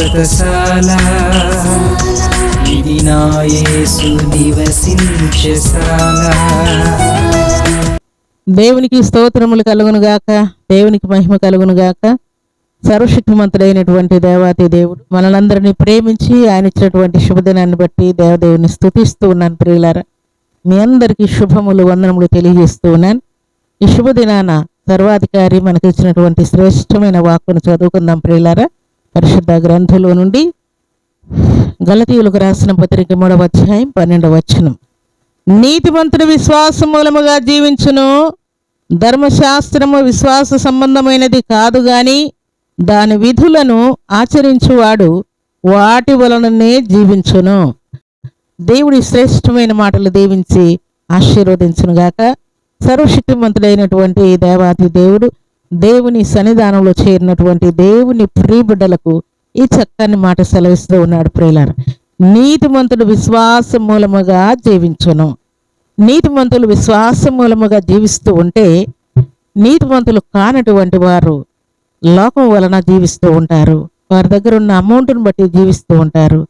వ్రతశాల ఇది నా యేసు నివసించశాల దేవునికి స్తోత్రములు కలుగును గాక దేవునికి మహిమ కలుగును గాక సర్వశక్తిమంతుడైనటువంటి దేవాతి దేవుడు. మనలందరినీ ప్రేమించి ఆయన ఇచ్చినటువంటి శుభదినాన్ని బట్టి దేవదేవుని స్థుతిస్తూ ఉన్నాను ప్రియులారా. మీ అందరికీ శుభములు వందనములు తెలియజేస్తూ ఉన్నాను. ఈ శుభదినాన సర్వాధికారి మనకు ఇచ్చినటువంటి శ్రేష్టమైన వాక్కును చదువుకుందాం ప్రియులారా. పరిశుద్ధ గ్రంథంలో నుండి గలతీయులకు రాసిన పత్రిక మూడవ అధ్యాయం పన్నెండవ వచనం. నీతిమంతుడు విశ్వాస మూలముగా జీవించును. ధర్మశాస్త్రము విశ్వాస సంబంధమైనది కాదు గాని దాని విధులను ఆచరించువాడు వాటి వలననే జీవించును. దేవుడి శ్రేష్టమైన మాటలు దీవించి ఆశీర్వదించునుగాక. సర్వశక్తిమంతుడైనటువంటి దేవాతి దేవుడు దేవుని సన్నిధానంలో చేరినటువంటి దేవుని ప్రియబిడ్డలకు ఈ చక్కని మాట సెలవిస్తూ ఉన్నాడు ప్రేలర్ నీతిమంతుడు విశ్వాస మూలముగా జీవించును. నీతిమంతులు విశ్వాస మూలముగా జీవిస్తూ ఉంటే నీతిమంతులు కానటువంటి వారు లోకం వలన జీవిస్తూ ఉంటారు. వారి దగ్గర ఉన్న అమౌంట్ని బట్టి జీవిస్తూ ఉంటారు.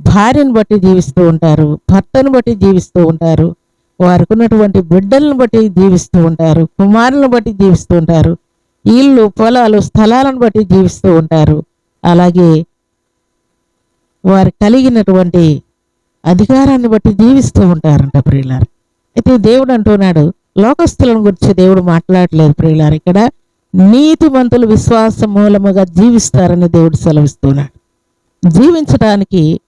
భార్యను బట్టి జీవిస్తూ ఉంటారు. భర్తను బట్టి జీవిస్తూ ఉంటారు. వారికి ఉన్నటువంటి బిడ్డలను బట్టి జీవిస్తూ ఉంటారు. కుమారులను బట్టి జీవిస్తూ ఉంటారు. ఇళ్ళు పొలాలు స్థలాలను బట్టి జీవిస్తూ ఉంటారు. అలాగే వారు కలిగినటువంటి అధికారాన్ని బట్టి జీవిస్తూ ఉంటారంట ప్రియులారు. అయితే దేవుడు అంటున్నాడు లోకస్తులను గురించి దేవుడు మాట్లాడలేదు ప్రియులారు. ఇక్కడ నీతిమంతులు విశ్వాస మూలముగా జీవిస్తారని దేవుడు సెలవిస్తున్నాడు. జీవించడానికి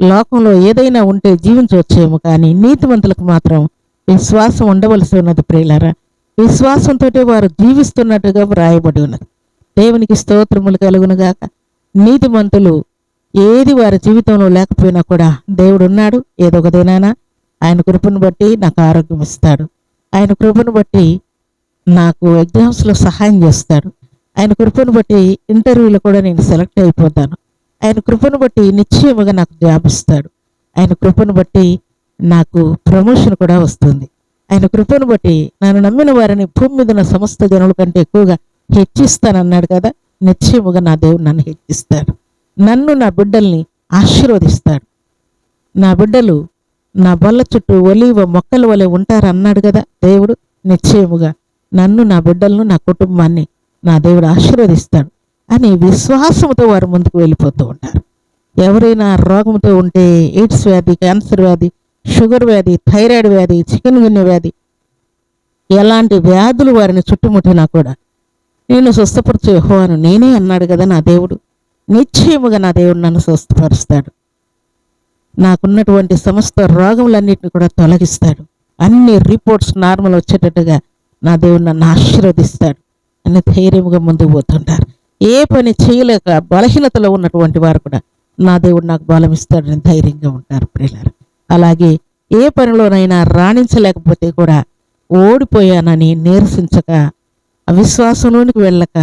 లోకంలో ఏదైనా ఉంటే జీవించవచ్చేమో కానీ నీతిమంతులకు మాత్రం విశ్వాసం ఉండవలసి ఉన్నది ప్రియులారా. విశ్వాసంతో వారు జీవిస్తున్నట్టుగా వ్రాయబడి ఉన్నది. దేవునికి స్తోత్రములు కలుగునుగాక నీతిమంతులు ఏది వారి జీవితంలో లేకపోయినా కూడా దేవుడు ఉన్నాడు. ఏదో ఒక దినాన ఆయన కృపను బట్టి నాకు ఆరోగ్యం ఇస్తాడు. ఆయన కృపను బట్టి నాకు ఎగ్జామ్స్లో సహాయం చేస్తాడు. ఆయన కృపను బట్టి ఇంటర్వ్యూలో కూడా నేను సెలెక్ట్ అయిపోతాను. ఆయన కృపను బట్టి నిశ్చయముగా నాకు జాబ్ ఇస్తాడు. ఆయన కృపను బట్టి నాకు ప్రమోషన్ కూడా వస్తుంది. ఆయన కృపను బట్టి నన్ను నమ్మిన వారిని భూమి మీద ఉన్న సమస్త జనుల కంటే ఎక్కువగా హెచ్చిస్తానన్నాడు కదా నిశ్చయముగా నా దేవుడు నన్ను హెచ్చిస్తాడు. నన్ను నా బిడ్డల్ని ఆశీర్వదిస్తాడు. నా బిడ్డలు నా బల్ల చుట్టూ ఒలివ మొక్కల వలె ఉంటారన్నాడు కదా దేవుడు నిశ్చయముగా నన్ను నా బిడ్డలను నా కుటుంబాన్ని నా దేవుడు ఆశీర్వదిస్తాడు అని విశ్వాసంతో వారు ముందుకు వెళ్ళిపోతూ ఉంటారు. ఎవరైనా రోగంతో ఉంటే ఎయిడ్స్ వ్యాధి క్యాన్సర్ వ్యాధి షుగర్ వ్యాధి థైరాయిడ్ వ్యాధి చికెన్ గున్నె వ్యాధి ఎలాంటి వ్యాధులు వారిని చుట్టుముట్టినా కూడా నేను స్వస్థపరచు యహోవాను నేనే అన్నాడు కదా నా దేవుడు. నిశ్చయముగా నా దేవుడు నన్ను స్వస్థపరుస్తాడు. నాకున్నటువంటి సమస్త రోగములన్నిటిని కూడా తొలగిస్తాడు. అన్ని రిపోర్ట్స్ నార్మల్ వచ్చేటట్టుగా నా దేవుడు నన్ను ఆశీర్వదిస్తాడు అని ధైర్యముగా ముందుకు పోతుంటారు. ఏ పని చేయలేక బలహీనతలో ఉన్నటువంటి వారు కూడా నా దేవుడు నాకు బలం ఇస్తాడని ధైర్యంగా ఉంటారు ప్రియులారు. అలాగే ఏ పనిలోనైనా రాణించలేకపోతే కూడా ఓడిపోయానని నీరసించక అవిశ్వాసంలోనికి వెళ్ళక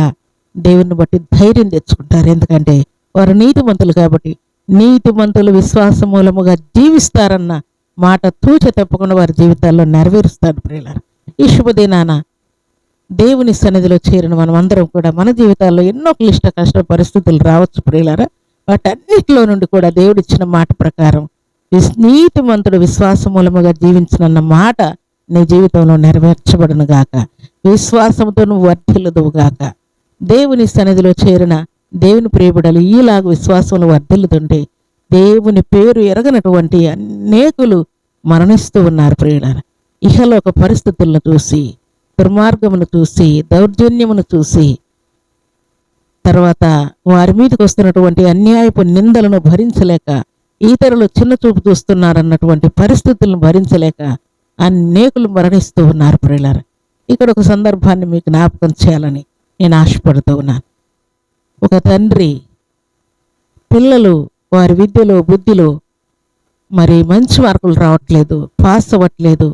దేవుని బట్టి ధైర్యం తెచ్చుకుంటారు. ఎందుకంటే వారు నీతిమంతులు కాబట్టి నీతిమంతులు విశ్వాస మూలముగా జీవిస్తారన్న మాట తూచ తప్పకుండా వారి జీవితాల్లో నెరవేరుస్తాడు ప్రియులారు. ఈ శుభదినాన దేవుని సన్నిధిలో చేరిన మనం అందరం కూడా మన జీవితాల్లో ఎన్నో క్లిష్ట కష్ట పరిస్థితులు రావచ్చు ప్రియులారా. వాటన్నిటిలో నుండి కూడా దేవుడిచ్చిన మాట ప్రకారం నీతిమంతుడు విశ్వాస మూలముగా జీవించనన్న మాట నీ జీవితంలో నెరవేర్చబడును గాక. విశ్వాసంతో నువ్వు వర్ధిల్లుదువు గాక. దేవుని సన్నిధిలో చేరిన దేవుని ప్రియబిడలు ఈలాగ విశ్వాసంలో వర్ధిల్లుతుంటే దేవుని పేరు ఎరగనటువంటి అనేకులు మరణిస్తూ ఉన్నారు ప్రియులారా. ఇహలోక పరిస్థితులను చూసి దుర్మార్గమును చూసి దౌర్జన్యమును చూసి తర్వాత వారి మీదకి వస్తున్నటువంటి అన్యాయపు నిందలను భరించలేక ఇతరులు చిన్న చూపు చూస్తున్నారన్నటువంటి పరిస్థితులను భరించలేక అనేకులు మరణిస్తూ ఉన్నారు ప్రియులారు. ఇక్కడ ఒక సందర్భాన్ని మీకు జ్ఞాపకం చేయాలని నేను ఆశపడుతూ ఉన్నాను. ఒక తండ్రి పిల్లలు వారి విద్యలో బుద్ధిలో మరి మంచి మార్కులు రావట్లేదు పాస్ అవ్వట్లేదు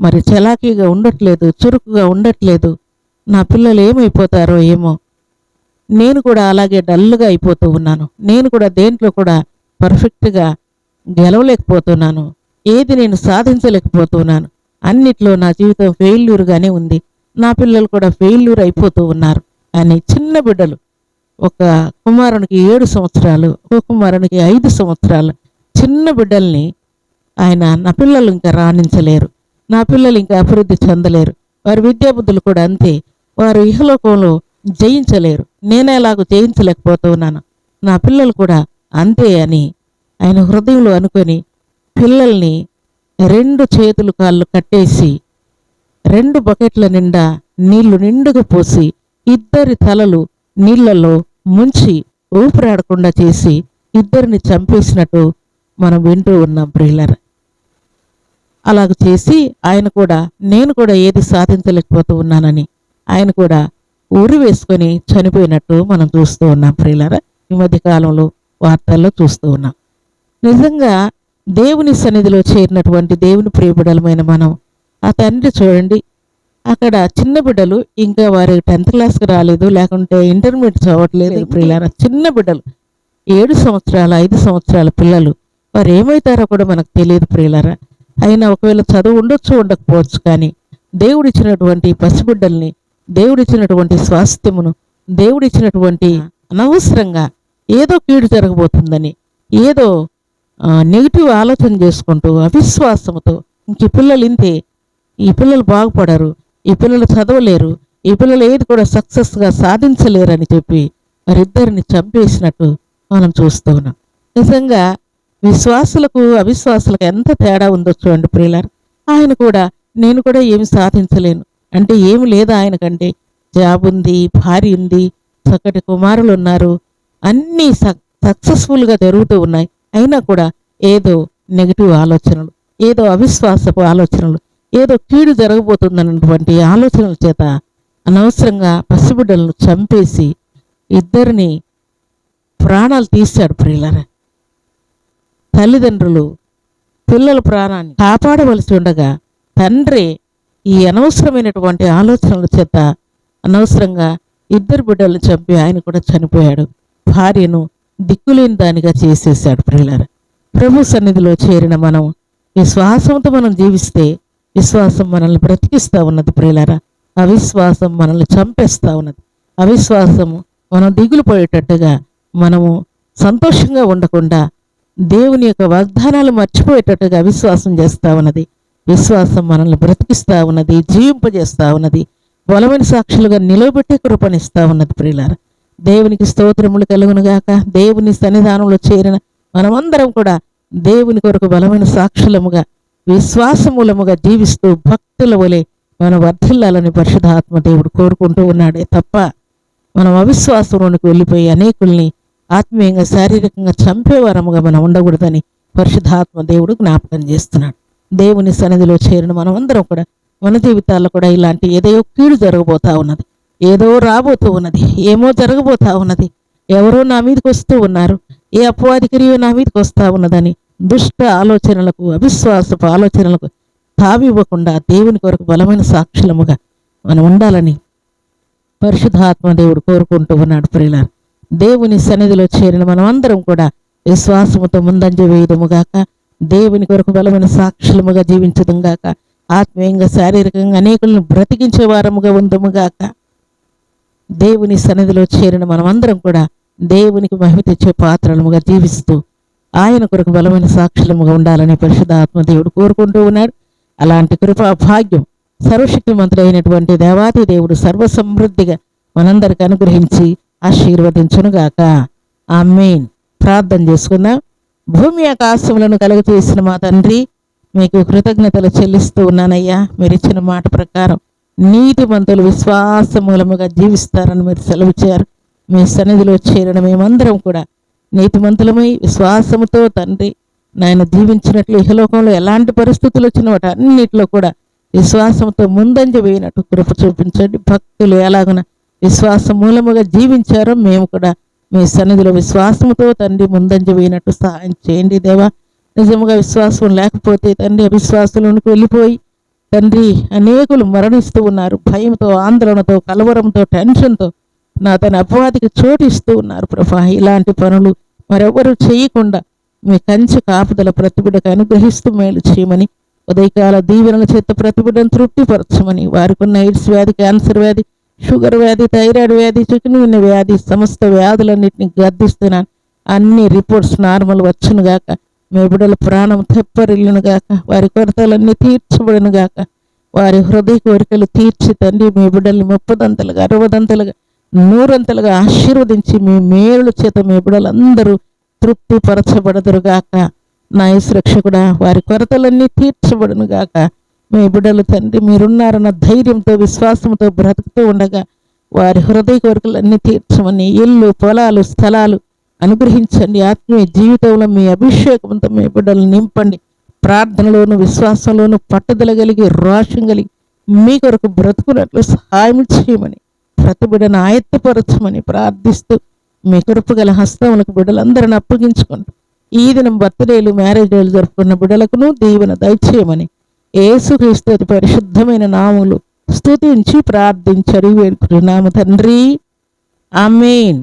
మరి చలాకీగా ఉండట్లేదు చురుకుగా ఉండట్లేదు. నా పిల్లలు ఏమైపోతారో ఏమో. నేను కూడా అలాగే డల్గా అయిపోతూ ఉన్నాను. నేను కూడా దేంట్లో కూడా పర్ఫెక్ట్గా గెలవలేకపోతున్నాను. ఏది నేను సాధించలేకపోతున్నాను. అన్నిట్లో నా జీవితం ఫెయిల్యూర్గానే ఉంది. నా పిల్లలు కూడా ఫెయిల్యూర్ అయిపోతూ ఉన్నారు అని చిన్న బిడ్డలు ఒక కుమారునికి ఏడు సంవత్సరాలు ఒక కుమారునికి ఐదు సంవత్సరాలు చిన్న బిడ్డల్ని ఆయన నా పిల్లలు ఇంకా రాణించలేరు. నా పిల్లలు ఇంకా అభివృద్ధి చెందలేరు. వారి విద్యాబుద్ధులు కూడా అంతే. వారు ఇహలోకంలో జయించలేరు. నేను జయించలేకపోతూ ఉన్నాను నా పిల్లలు కూడా అంతే అని ఆయన హృదయంలో అనుకొని పిల్లల్ని రెండు చేతులు కాళ్ళు కట్టేసి రెండు బకెట్ల నిండా నీళ్ళు నిండుగా పోసి ఇద్దరి తలలు నీళ్ళలో ముంచి ఊపిరాడకుండా చేసి ఇద్దరిని చంపేసినట్టు మనం వింటూ ఉన్నాం ప్రియులర్. అలాగ చేసి ఆయన కూడా నేను కూడా ఏది సాధించలేకపోతూ ఉన్నానని ఆయన కూడా ఉరి వేసుకొని చనిపోయినట్టు మనం చూస్తూ ఉన్నాం ప్రియులర. ఈ మధ్య కాలంలో వార్తల్లో చూస్తూ ఉన్నాం. నిజంగా దేవుని సన్నిధిలో చేరినటువంటి దేవుని ప్రియబిడలమైన మనం ఆ తండ్రి చూడండి. అక్కడ చిన్న బిడ్డలు ఇంకా వారి టెన్త్ క్లాస్కి రాలేదు లేకుంటే ఇంటర్మీడియట్ చదవట్లేదు. ప్రియులారా చిన్న బిడ్డలు ఏడు సంవత్సరాల ఐదు సంవత్సరాల పిల్లలు వారు ఏమవుతారో కూడా మనకు తెలియదు ప్రియులారా. అయినా ఒకవేళ చదువు ఉండొచ్చు ఉండకపోవచ్చు కానీ దేవుడిచ్చినటువంటి పసిబిడ్డల్ని దేవుడిచ్చినటువంటి స్వాస్థ్యమును దేవుడిచ్చినటువంటి అనవసరంగా ఏదో కీడు జరగబోతుందని ఏదో నెగిటివ్ ఆలోచన చేసుకుంటూ అవిశ్వాసంతో ఇంక ఈ పిల్లలు ఇంతే. ఈ పిల్లలు బాగుపడరు ఈ పిల్లలు చదవలేరు ఈ పిల్లలు ఏది కూడా సక్సెస్గా సాధించలేరని చెప్పి వారిద్దరిని చంపేసినట్టు మనం చూస్తూ ఉన్నాం. నిజంగా విశ్వాసులకు అవిశ్వాసులకు ఎంత తేడా ఉందో చూడండి ప్రియులారు. ఆయన కూడా నేను కూడా ఏమి సాధించలేను. అంటే ఏమి లేదు ఆయనకంటే జాబ్ ఉంది భార్య ఉంది చక్కటి కుమారులు ఉన్నారు అన్నీ సక్సెస్ఫుల్గా జరుగుతూ ఉన్నాయి. అయినా కూడా ఏదో నెగిటివ్ ఆలోచనలు ఏదో అవిశ్వాసపు ఆలోచనలు ఏదో కీడు జరగబోతుందన్నటువంటి ఆలోచనల చేత అనవసరంగా పసిబిడ్డలను చంపేసి ఇద్దరిని ప్రాణాలు తీశాడు ప్రియులరా. తల్లిదండ్రులు పిల్లల ప్రాణాన్ని కాపాడవలసి ఉండగా తండ్రి ఈ అనవసరమైనటువంటి ఆలోచనల చేత అనవసరంగా ఇద్దరు బిడ్డలను చంపి ఆయన కూడా చనిపోయాడు. భార్యను దిక్కులేని దానిగా చేసేసాడు ప్రియులరా. ప్రభు సన్నిధిలో చేరిన మనం విశ్వాసంతో మనం జీవిస్తే విశ్వాసం మనల్ని బ్రతికిస్తా ఉన్నది ప్రియులరా. అవిశ్వాసం మనల్ని చంపేస్తా ఉన్నది. అవిశ్వాసము మనం దిగులు పోయేటట్టుగా మనము సంతోషంగా ఉండకుండా దేవుని యొక్క వాగ్దానాలు మర్చిపోయేటట్టుగా అవిశ్వాసం చేస్తా ఉన్నది. విశ్వాసం మనల్ని బ్రతికిస్తా ఉన్నది జీవింపజేస్తా ఉన్నది. బలమైన సాక్షులుగా నిలవబెట్టే కృపణిస్తా ఉన్నది ప్రియులారా. దేవునికి స్తోత్రములు కలుగునుగాక దేవుని సన్నిధానంలో చేరిన మనమందరం కూడా దేవుని కొరకు బలమైన సాక్షులముగా విశ్వాసమూలముగా జీవిస్తూ భక్తుల వలె మనం వర్ధిల్లాలని పరిశుధాత్మ దేవుడు కోరుకుంటూ ఉన్నాడే తప్ప మనం అవిశ్వాసంలోనికి వెళ్ళిపోయి అనేకుల్ని ఆత్మీయంగా శారీరకంగా చంపేవారముగా మనం ఉండకూడదని పరిశుధాత్మ దేవుడు జ్ఞాపకం చేస్తున్నాడు. దేవుని సన్నిధిలో చేరిన మనమందరం కూడా మన జీవితాల్లో కూడా ఇలాంటి ఏదో కీడు జరగబోతా ఉన్నది. ఏదో రాబోతూ ఉన్నది ఏమో జరగబోతా ఉన్నది. ఎవరో నా మీదకి వస్తూ ఉన్నారు. ఏ అపవాది క్రియో నా మీదకి వస్తూ ఉన్నదని దుష్ట ఆలోచనలకు అవిశ్వాసపు ఆలోచనలకు తావివ్వకుండా దేవుని కొరకు బలమైన సాక్షులముగా మనం ఉండాలని పరిశుద్ధాత్మ దేవుడు కోరుకుంటూ ఉన్నాడు ప్రియులారు. దేవుని సన్నిధిలో చేరిన మనం అందరం కూడా విశ్వాసముతో ముందంజ వేయడముగాక దేవుని కొరకు బలమైన సాక్షులముగా జీవించదుగాక ఆత్మీయంగా శారీరకంగా అనేకులను బ్రతికించే వారముగా ఉందముగాక దేవుని సన్నిధిలో చేరిన మనమందరం కూడా దేవునికి మహిమ తెచ్చే పాత్రలముగా జీవిస్తూ ఆయన కొరకు బలమైన సాక్షులముగా ఉండాలని పరిశుద్ధాత్మ దేవుడు కోరుకుంటూ ఉన్నాడు అలాంటి కృపా భాగ్యం సర్వశక్తిమంతుడైనటువంటి దేవాతి దేవుడు సర్వసమృద్ధిగా మనందరికి అనుగ్రహించి ఆశీర్వదించునుగాక. ఆమెన్. ప్రార్థన చేసుకుందాం. భూమి ఆకాశములను కలుగచేసిన మా తండ్రి మీకు కృతజ్ఞతలు చెల్లిస్తూ ఉన్నానయ్యా. మీరు ఇచ్చిన మాట ప్రకారం నీతిమంతులు విశ్వాస మూలముగా జీవిస్తారని మీరు సెలవిచ్చారు మీ సన్నిధిలో చేరిన మేమందరం కూడా నీతిమంతులమై విశ్వాసముతో తండ్రి నాయన జీవించినట్లు ఇహలోకంలో ఎలాంటి పరిస్థితులు వచ్చిన వాటి అన్నిటిలో కూడా విశ్వాసంతో ముందంజ వేయినట్టు కృప చూపించండి. భక్తులు ఎలాగున విశ్వాస మూలముగా జీవించారో మేము కూడా మీ సన్నిధిలో విశ్వాసంతో తండ్రి ముందంజ వేయినట్టు సహాయం చేయండి దేవా. నిజముగా విశ్వాసం లేకపోతే తండ్రి అవిశ్వాసంలోనికి వెళ్ళిపోయి తండ్రి అనేకులు మరణిస్తూ ఉన్నారు. భయంతో ఆందోళనతో కలవరంతో టెన్షన్తో నా తన అపవాదికి చోటిస్తూ ఉన్నారు ప్రభా. ఇలాంటి పనులు మరెవరు చేయకుండా మీ కంచి కాపుదల ప్రతిబిడకు అనుగ్రహిస్తూ మేలు చేయమని ఉదయకాల దీవెనల చేత ప్రతిబిడను తృప్తిపరచమని వారికి ఉన్న ఎయిడ్స్ వ్యాధి క్యాన్సర్ వ్యాధి షుగర్ వ్యాధి థైరాయిడ్ వ్యాధి చికెన్ వ్యాధి సమస్త వ్యాధులన్నింటినీ గర్దిస్తున్నాను అన్ని రిపోర్ట్స్ నార్మల్ వచ్చును గాక. మీ బిడ్డల ప్రాణం తెప్పరిల్లును గాక వారి కొరతలన్నీ తీర్చబడును గాక వారి హృదయ కోరికలు తీర్చి తండ్రి మీ బిడ్డల్ని ముప్పదంతలుగా అరవదంతలుగా నూరంతలుగా ఆశీర్వదించి మీ మేలు చేత మీ బిడ్డలందరూ తృప్తి పరచబడదురు గాక నా రక్షకుడా వారి కొరతలన్నీ తీర్చబడును గాక మీ బిడ్డలు తండ్రి మీరున్నారన్న ధైర్యంతో విశ్వాసంతో బ్రతుకుతూ ఉండగా వారి హృదయ కోరికలన్నీ తీర్చమని ఇల్లు పొలాలు స్థలాలు అనుగ్రహించండి. ఆత్మీయ జీవితంలో మీ అభిషేకంతో మీ బిడ్డలు నింపండి. ప్రార్థనలోను విశ్వాసంలోను పట్టుదల కలిగి రోషం కలిగి మీ కొరకు బ్రతుకున్నట్లు సహాయం చేయమని ప్రతి బిడ్డను ఆయత్తపరచమని ప్రార్థిస్తూ మీ కొరకు గల హస్తములకు బిడ్డలందరిని అప్పగించుకుంటూ ఈ దినం బర్త్డేలు మ్యారేజ్ డేలు జరుపుకున్న బిడ్డలకును దీవెన దయచేయమని ఏసుక్రీస్తు పరిశుద్ధమైన నాములు స్తుతించి ప్రార్థించడి వేడుకుంటున్నాము తండ్రి. ఆమెన్.